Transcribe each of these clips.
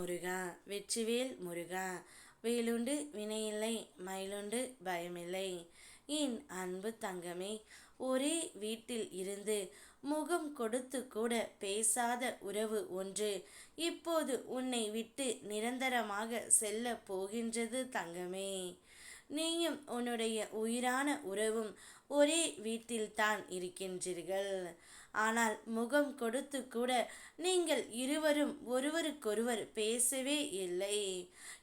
முருகா வெற்றிவேல் முருகா வேலுண்டு வினையில்லை மயிலுண்டு பயமில்லை. என் அன்பு தங்கமே ஒரே வீட்டில் இருந்து முகம் கொடுத்து கூட பேசாத உறவு ஒன்று இப்போது உன்னை விட்டு நிரந்தரமாக செல்ல போகின்றது தங்கமே. நீயும் உன்னுடைய உயிரான உறவும் ஒரே வீட்டில்தான் இருக்கின்றீர்கள். ஆனால் முகம் கொடுத்து கூட நீங்கள் இருவரும் ஒருவருக்கொருவர் பேசவே இல்லை.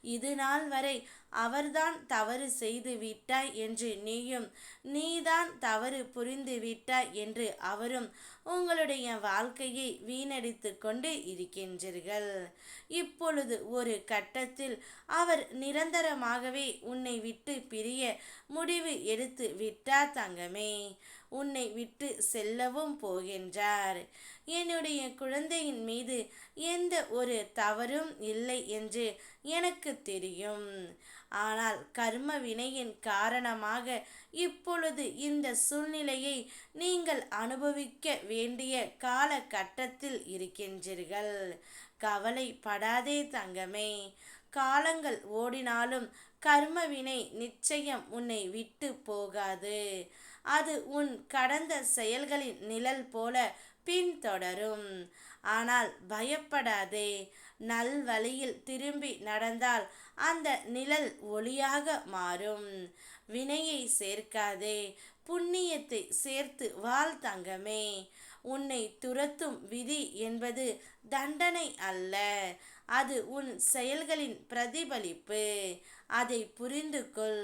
இது நாள் வரை அவர்தான் தவறு செய்து விட்டாய் என்று நீயும் நீதான் தவறு புரிந்து விட்டாய் என்று அவரும் உங்களுடைய வாழ்க்கையை வீணடித்து கொண்டு இருக்கின்றீர்கள். இப்பொழுது ஒரு கட்டத்தில் அவர் நிரந்தரமாகவே உன்னை விட்டு பிரிய முடிவு எடுத்து விட்டார் தங்கமே. உன்னை விட்டு செல்லவும் போகின்றார். என்னுடைய குழந்தையின் மீது எந்த ஒரு தவறும் இல்லை என்று எனக்கு தெரியும். ஆனால் கர்ம வினையின் காரணமாக இப்பொழுது இந்த சூழ்நிலையை நீங்கள் அனுபவிக்க வேண்டிய காலகட்டத்தில் இருக்கின்றீர்கள். கவலைப்படாதே தங்கமே. காலங்கள் ஓடினாலும் கர்மவினை நிச்சயம் உன்னை விட்டு போகாது. அது உன் கடந்த செயல்களின் நிழல் போல பின்தொடரும். ஆனால் பயப்படாதே நல் வழியில் திரும்பி நடந்தால் அந்த நிழல் ஒளியாக மாறும். வினையை சேர்க்காதே புண்ணியத்தை சேர்த்து வாழ் தங்கமே. உன்னை துரத்தும் விதி என்பது தண்டனை அல்ல. அது உன் செயல்களின் பிரதிபலிப்பு. அதை புரிந்து கொள்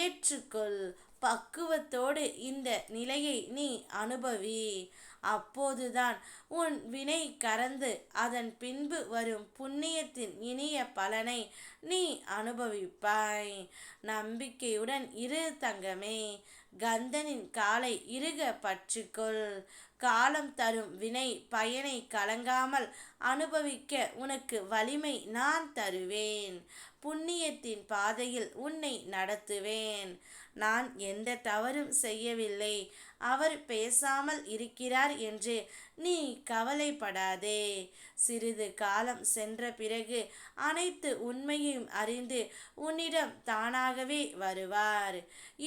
ஏற்றுக்கொள். பக்குவத்தோடு இந்த நிலையை நீ அனுபவி. அப்போதுதான் உன் வினை கறந்து அதன் பின்பு வரும் புண்ணியத்தின் இனிய பலனை நீ அனுபவிப்பாய். நம்பிக்கையுடன் இரு தங்கமே. கந்தனின் காலை இருக பற்றிக்கொள். காலம் தரும் வினை பயனை கலங்காமல் அனுபவிக்க உனக்கு வலிமை நான் தருவேன். புண்ணியத்தின் பாதையில் உன்னை நடத்துவேன். நான் எந்த தவறும் செய்யவில்லை. அவர் பேசாமல் இருக்கிறார் என்று நீ கவலைப்படாதே. சிறிது காலம் சென்ற பிறகு அனைத்து உண்மையும் அறிந்து உன்னிடம் தானாகவே வருவார்.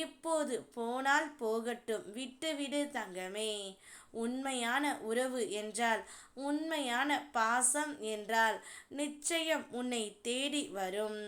இப்போது போனால் போகட்டும் விட்டுவிடு தங்கமே. உண்மையான உறவு என்றால் உண்மையான பாசம் என்றால் நிச்சயம் உன்னை தேடி வரும்.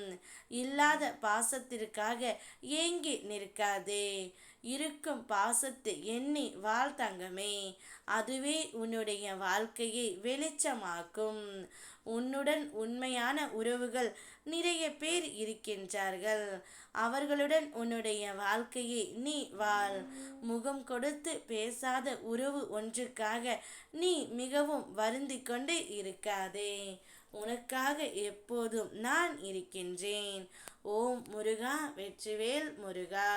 இல்லாத பாசத்திற்காக ஏங்கி நிற்காதே. இருக்கும் பாசத்தை எண்ணி வாழ் தங்கமே. அதுவே உன்னுடைய வாழ்க்கையை வெளிச்சமாக்கும். உன்னுடன் உண்மையான உறவுகள் நிறைய பேர் இருக்கின்றார்கள். அவர்களுடன் உன்னுடைய வாழ்க்கையை நீ வாழ். முகம் கொடுத்து பேசாத உறவு ஒன்றுக்காக நீ மிகவும் வருந்திக் கொண்டு இருக்காதே. உனக்காக எப்போதும் நான் இருக்கின்றேன். ஓம் முருகா வெற்றிவேல் முருகா.